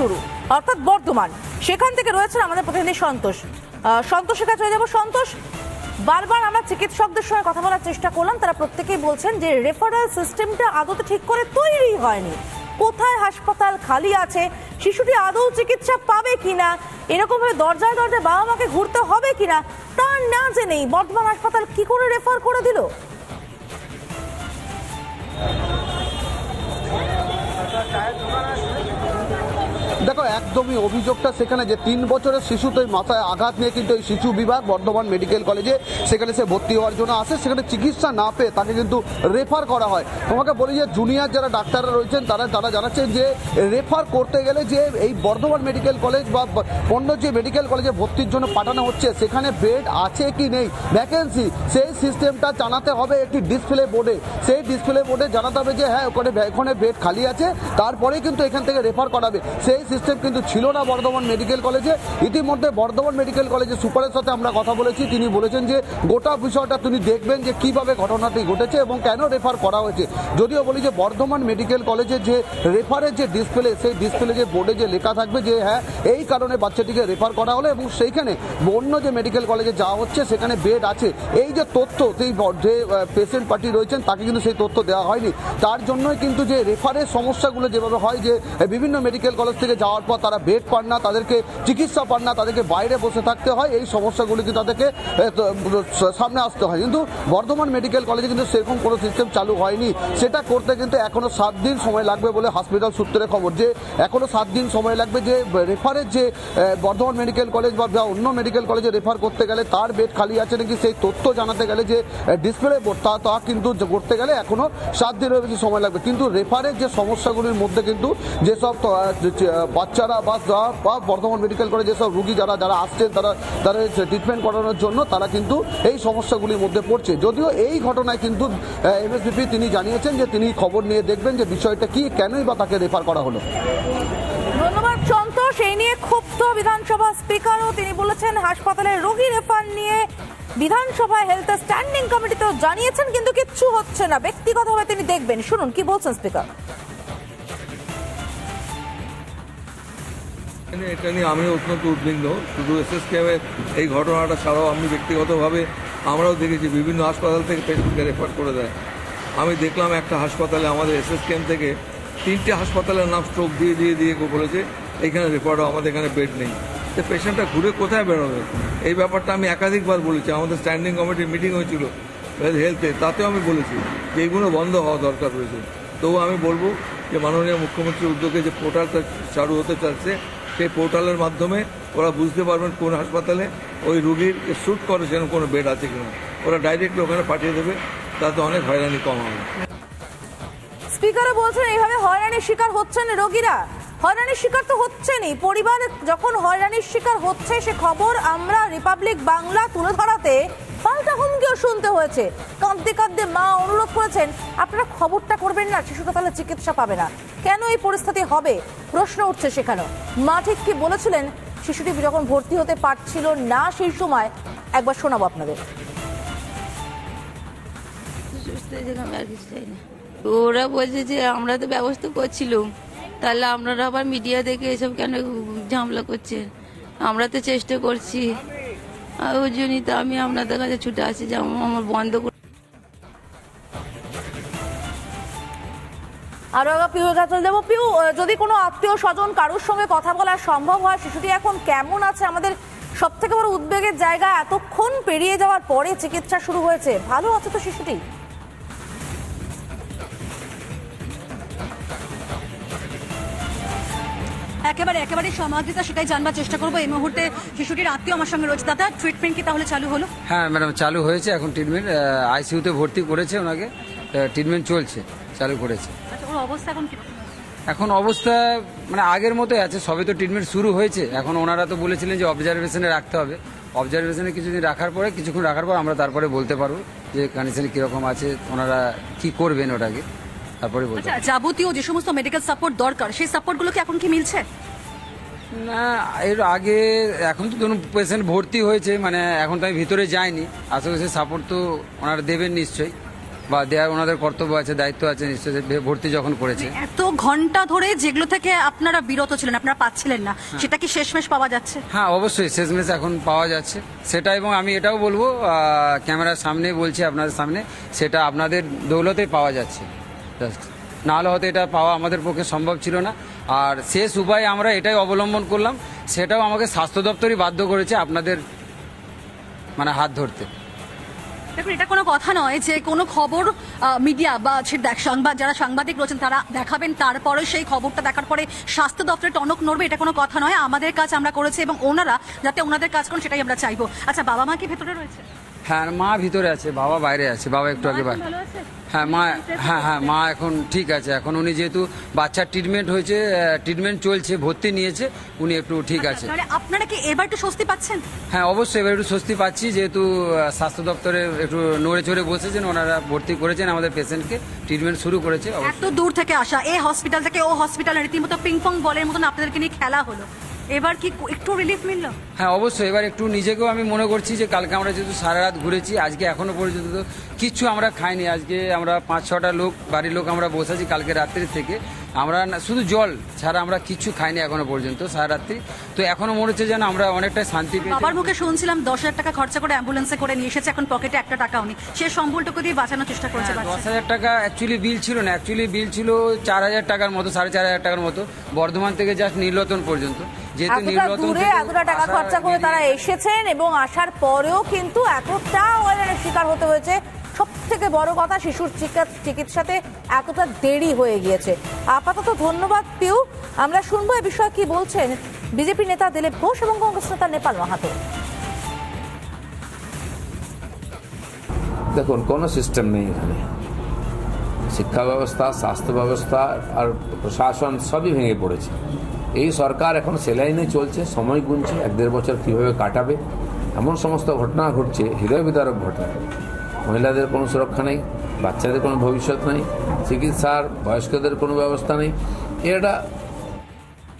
শুরু, অর্থাৎ বর্ধমান। সেখান থেকে রয়েছেন আমাদের প্রতিনিধি সন্তোষ। সন্তোষের কাছে চলে যাব। সন্তোষ, বারবার আমরা চিকিৎসকদের সঙ্গে কথা বলার চেষ্টা করলাম। তারা প্রত্যেকেই বলছেন যে রেফারেল সিস্টেমটা আদতে ঠিক করে তৈরি হয়নি। কোথায় হাসপাতাল খালি আছে? শিশুটি আদৌ চিকিৎসা পাবে কিনা? এরকমভাবে দরজায় দরজায় বাবা মাকে ঘুরতে হবে কিনা? তা না জেনেই বর্ধমান হাসপাতাল কি করে রেফার করে দিল? একদমই অভিযোগটা সেখানে যে তিন বছরের শিশু তো মাথায় আঘাত নিয়ে কিন্তু এই শিশু বিভাগ, বর্ধমান মেডিকেল কলেজে সেখানে সে ভর্তি হওয়ার জন্য আসে। সেখানে চিকিৎসা না পেয়ে তাকে কিন্তু রেফার করা হয়। তোমাকে বলি যে জুনিয়র যারা ডাক্তাররা রয়েছেন, তারা তারা জানাচ্ছেন যে রেফার করতে গেলে যে এই বর্ধমান মেডিকেল কলেজ বা অন্য যে মেডিকেল কলেজে ভর্তির জন্য পাঠানো হচ্ছে, সেখানে বেড আছে কি নেই? ভ্যাকেন্সি সেই সিস্টেমটা জানাতে হবে একটি ডিসপ্লে বোর্ডে সেই ডিসপ্লে বোর্ডে জানাতে হবে যে হ্যাঁ ওখানে ওখানে বেড খালি আছে তারপরে কিন্তু এখান থেকে রেফার করাবে। সেই সিস্টেম কিন্তু ছিল না বর্ধমান মেডিকেল কলেজে। ইতিমধ্যে বর্ধমান মেডিকেল কলেজে সুপারের সাথে আমরা কথা বলেছি। তিনি বলেছেন যে, গোটা বিষয়টা তিনি দেখবেন যে কীভাবে ঘটনাটি ঘটেছে এবং কেন রেফার করা হয়েছে। যদিও বলি যে, বর্ধমান মেডিকেল কলেজে যে রেফারের যে ডিসপ্লে সেই ডিসপ্লে যে বোর্ডে যে লেখা থাকবে যে হ্যাঁ এই কারণে বাচ্চাটিকে রেফার করা হলো এবং সেইখানে অন্য যে মেডিকেল কলেজে যাওয়া হচ্ছে, সেখানে বেড আছে। এই যে তথ্য, সেই যে পেশেন্ট পার্টি রয়েছেন, তাকে কিন্তু সেই তথ্য দেওয়া হয়নি। তার জন্যই কিন্তু যে রেফারের সমস্যাগুলো যেভাবে হয় যে, বিভিন্ন মেডিকেল কলেজ থেকে যাওয়ার পর তারা বেড পান না, তাদেরকে চিকিৎসা পান না, তাদেরকে বাইরে বসে থাকতে হয়। এই সমস্যাগুলি কিন্তু তাদেরকে সামনে আসতে হয়। কিন্তু বর্ধমান মেডিকেল কলেজে কিন্তু সেরকম কোনো সিস্টেম চালু হয়নি। সেটা করতে কিন্তু এখনও সাত দিন সময় লাগবে বলে হসপিটাল সূত্রে খবর। যে এখনও সাত দিন সময় লাগবে যে রেফারের যে বর্ধমান মেডিকেল কলেজ বা অন্য মেডিকেল কলেজে রেফার করতে গেলে তার বেড খালি আছে নাকি সেই তথ্য জানাতে গেলে যে ডিসপ্লে তা তা কিন্তু করতে গেলে এখনও সাত দিনের বেশি সময় লাগবে। কিন্তু রেফারের যে সমস্যাগুলির মধ্যে কিন্তু যেসব বাচ্চারা বা বা বর্ধমান মেডিকেল কলেজ যেসব রুগী যারা যারা আসছেন, তারা তাদের ট্রিটমেন্ট করানোর জন্য, তারা কিন্তু এই সমস্যাগুলির মধ্যে পড়ছে। যদিও এই ঘটনায় কিন্তু এমএসবিপি তিনি জানিয়েছেন যে তিনি খবর নিয়ে দেখবেন যে বিষয়টা কি, কেনই বা তাকে রেফার করা হলো। ধন্যবাদ এই নিয়ে ক্ষুব্ধ বিধানসভা স্পিকারও তিনি বলেছেন হাসপাতালের রোগী রেফার নিয়ে বিধানসভায় হেলথ স্ট্যান্ডিং কমিটিতেও জানিয়েছেন, কিন্তু কিচ্ছু হচ্ছে না। ব্যক্তিগতভাবে তিনি দেখবেন। শুনুন, কি বলছেন স্পিকার? এটা নিয়ে আমিও অত্যন্ত উদ্বিগ্ন। শুধু এসএস ক্যামের এই ঘটনাটা ছাড়াও আমি ব্যক্তিগতভাবে আমরাও দেখেছি, বিভিন্ন হাসপাতাল থেকে পেশেন্টকে রেফার করে দেয়। আমি দেখলাম একটা হাসপাতালে আমাদের এসএস ক্যাম্প থেকে তিনটে হাসপাতালের নাম স্ট্রোক দিয়ে দিয়ে দিয়ে বলেছে, এখানে রেফারও আমাদের এখানে বেড নেই। তো পেশেন্টটা ঘুরে কোথায় বেরোবে? এই ব্যাপারটা আমি একাধিকবার বলেছি, আমাদের স্ট্যান্ডিং কমিটির মিটিং হয়েছিল হেলথে তাতেও আমি বলেছি যে এইগুলো বন্ধ হওয়া দরকার রয়েছে। তবু আমি বলব যে মাননীয় মুখ্যমন্ত্রীর উদ্যোগে যে পোর্টালটা চালু হতে চাচ্ছে সেই পোর্টালের মাধ্যমে ওরা বুঝতে পারবেন কোন হাসপাতালে ওই রুগীর শ্যুট করে সেরকম কোনো বেড আছে কিনা। ওরা ডাইরেক্টলি ওখানে পাঠিয়ে দেবে, তাতে অনেক হয়রানি কম হবে। স্পিকারও বলছেন, এইভাবে হয়রানির শিকার হচ্ছেন রোগীরা। হয়রানির শিকার তো হচ্ছেনই। পরিবার যখন হয়রানির শিকার হচ্ছে, সে খবর আমরা রিপাবলিক বাংলা তুলে ধরাতে পাল্টা হুমকিও শুনতে হয়েছে। কাঁদতে কাঁদতে মা অনুরোধ করেছেন, আপনারা খবরটা করবেন না শিশুটা তাহলে চিকিৎসা পাবে না। কেন এই পরিস্থিতি হবে? প্রশ্ন উঠছে সেখানেও। মা ঠিক কি বলেছিলেন? শিশুটি যখন ভর্তি হতে পারছিল না সেই সময় একবার শোনাবো আপনাদের। ওরা বলছে যে, আমরা তো ব্যবস্থা করছিলাম। তাহলে আপনারা আবার মিডিয়া দেখে এসব কেন ঝামেলা করছেন? আমরা তো চেষ্টা করছি। ওই জন্যই তো, আমি আপনাদের কাছে ছুটে আসি, যে আমার বন্ধ করে আরও আগে পিউর কাছে দেবো পিউ যদি কোনো আত্মীয় স্বজন কারোর সঙ্গে কথা বলা সম্ভব হয়, শিশুটি এখন কেমন আছে? আমাদের সব থেকে বড় উদ্বেগের জায়গা, এতক্ষণ পেরিয়ে যাওয়ার পরে চিকিৎসা শুরু হয়েছে। ভালো আছে তো শিশুটি? একেবারে একেবারে সমাধিতা সেটাই জানবার চেষ্টা করব। এই মুহূর্তে শিশুটির আত্মীয় আমার সঙ্গে রয়েছে। দাদা ট্রিটমেন্ট কি তাহলে চালু হলো? হ্যাঁ ম্যাডাম চালু হয়েছে এখন ট্রিটমেন্ট আইসিইউতে ভর্তি করেছে ওনাকে। ট্রিটমেন্ট চলছে চালু করেছে। আচ্ছা ওর অবস্থা এখন এখন অবস্থা মানে আগের মতোই আছে সবে তো ট্রিটমেন্ট শুরু হয়েছে। এখন ওনারা তো বলেছিলেন যে অবজারভেশনে রাখতে হবে। অবজারভেশনে কিছুদিন রাখার পরে কিছুক্ষণ রাখার পর আমরা তারপরে বলতে পারব যে কন্ডিশন কীরকম আছে ওনারা কি করবেন ওটাকে। তারপরে বলতে আচ্ছা যাবতীয় যে সমস্ত মেডিকেল সাপোর্ট দরকার সেই সাপোর্টগুলো কি এখন কি মিলছে? না এর আগে এখন তো ধরুন পেশেন্ট ভর্তি হয়েছে মানে এখন তো আমি ভিতরে যাইনি। আশেপাশে সাপোর্ট তো ওনারা দেবেন নিশ্চয়ই বা দেওয়ার ওনাদের কর্তব্য আছে দায়িত্ব আছে নিশ্চয়ই ভর্তি যখন করেছে। এত ঘণ্টা ধরে যেগুলো থেকে আপনারা বিরত ছিলেন আপনারা পাচ্ছিলেন না সেটা কি শেষমেশ পাওয়া যাচ্ছে? হ্যাঁ অবশ্যই শেষমেশ এখন পাওয়া যাচ্ছে। সেটা এবং আমি এটাও বলব ক্যামেরার সামনেই বলছি আপনাদের সামনে সেটা আপনাদের দৌলতে পাওয়া যাচ্ছে। Just নাহলে হয়তো এটা পাওয়া আমাদের পক্ষে সম্ভব ছিল না। আর শেষ উপায় আমরা এটাই অবলম্বন করলাম সেটাও আমাকে স্বাস্থ্য দপ্তরই বাধ্য করেছে আপনাদের মানে হাত ধরতে। দেখুন এটা কোনো কথা নয় যে কোনো খবর মিডিয়া বা সংবাদ যারা সাংবাদিক রয়েছেন তারা দেখাবেন তারপরে সেই খবরটা দেখার পরে স্বাস্থ্য দপ্তরে টনক নড়বে এটা কোনো কথা নয়। আমাদের কাজ আমরা করেছি এবং ওনারা যাতে ওনাদের কাজ করেন সেটাই আমরা চাইব। আচ্ছা বাবা মা কি ভেতরে রয়েছে? হ্যাঁ মা ভিতরে আছে বাবা বাইরে আছে বাবা একটু আগে বাইরে। ভালো আছে? হ্যাঁ মা হ্যাঁ হ্যাঁ মা এখন ঠিক আছে। এখন উনি যেহেতু বাচ্চার ট্রিটমেন্ট হয়েছে ট্রিটমেন্ট চলছে ভর্তি নিয়েছে উনি একটু ঠিক আছে। তাহলে আপনারা কি এবার একটু স্বস্তি পাচ্ছেন? হ্যাঁ অবশ্যই এবার একটু স্বস্তি পাচ্ছি যেহেতু স্বাস্থ্য দপ্তরে একটু নড়ে চড়ে বসেছেন ওনারা ভর্তি করেছেন আমাদের পেশেন্টকে ট্রিটমেন্ট শুরু করেছে এত দূর থেকে আসা এই হসপিটাল থেকে ও হসপিটালে রীতিমতো পিং পং বলের মতন আপনাদেরকে নিয়ে খেলা হলো। এবার কি একটু রিলিফ মিলল? হ্যাঁ অবশ্যই। এবার একটু নিজেকেও আমি মনে করছি যে কালকে আমরা যেহেতু সারা রাত ঘুরেছি, আজকে এখনও পর্যন্ত তো কিচ্ছু আমরা খাইনি। আজকে আমরা পাঁচ ছটা লোক, বাড়ির লোক আমরা বসেছি কালকে রাত্রি থেকে। আমরা শুধু জল ছাড়া আমরা কিছু খাইনি এখনও পর্যন্ত সারা রাত্রি তো এখনও মনে হচ্ছে যেন আমরা অনেকটাই শান্তি বাবার মুখে শুনছিলাম দশ হাজার টাকা খরচা করে অ্যাম্বুলেন্সে করে নিয়ে এসেছে এখন পকেটে একটা টাকাও নেই। সে সম্বলটুকু দিয়ে বাঁচানোর চেষ্টা করছে হ্যাঁ, দশ হাজার টাকা অ্যাকচুয়ালি বিল ছিল না। অ্যাকচুয়ালি বিল ছিল চার হাজার টাকার মতো সাড়ে চার হাজার টাকার মতো। বর্ধমান থেকে জাস্ট নীলরতন পর্যন্ত। যেহেতু থেকে এতটা টাকা খরচা করে তারা এসেছেন এবং আসার পরেও কিন্তু এতটা হয়রানির শিকার হতে হয়েছে। সব থেকে বড় কথা, শিশুর চিকিৎসাতে এতটা দেরি হয়ে গিয়েছে। আপাতত ধন্যবাদ, পিউ। আমরা শুনব এ বিষয়ে কি বলছেন বিজেপি নেতা দিলীপ ঘোষ এবং কংগ্রেস নেতা নেপাল মাহাতো। দেখুন, কোনো সিস্টেম নেই এখানে। শিক্ষা ব্যবস্থা, স্বাস্থ্য ব্যবস্থা আর প্রশাসন সবই ভেঙে পড়েছে। এই সরকার এখন সেলাইনে চলছে, সময় গুনছে, এক দেড় বছর কীভাবে কাটাবে, এমন সমস্ত ঘটনা ঘটছে, হৃদয় বিদারক ঘটনা। মহিলাদের কোনো সুরক্ষা নেই বাচ্চাদের কোনো ভবিষ্যৎ নেই চিকিৎসার বয়স্কদের কোনো ব্যবস্থা নেই। এটা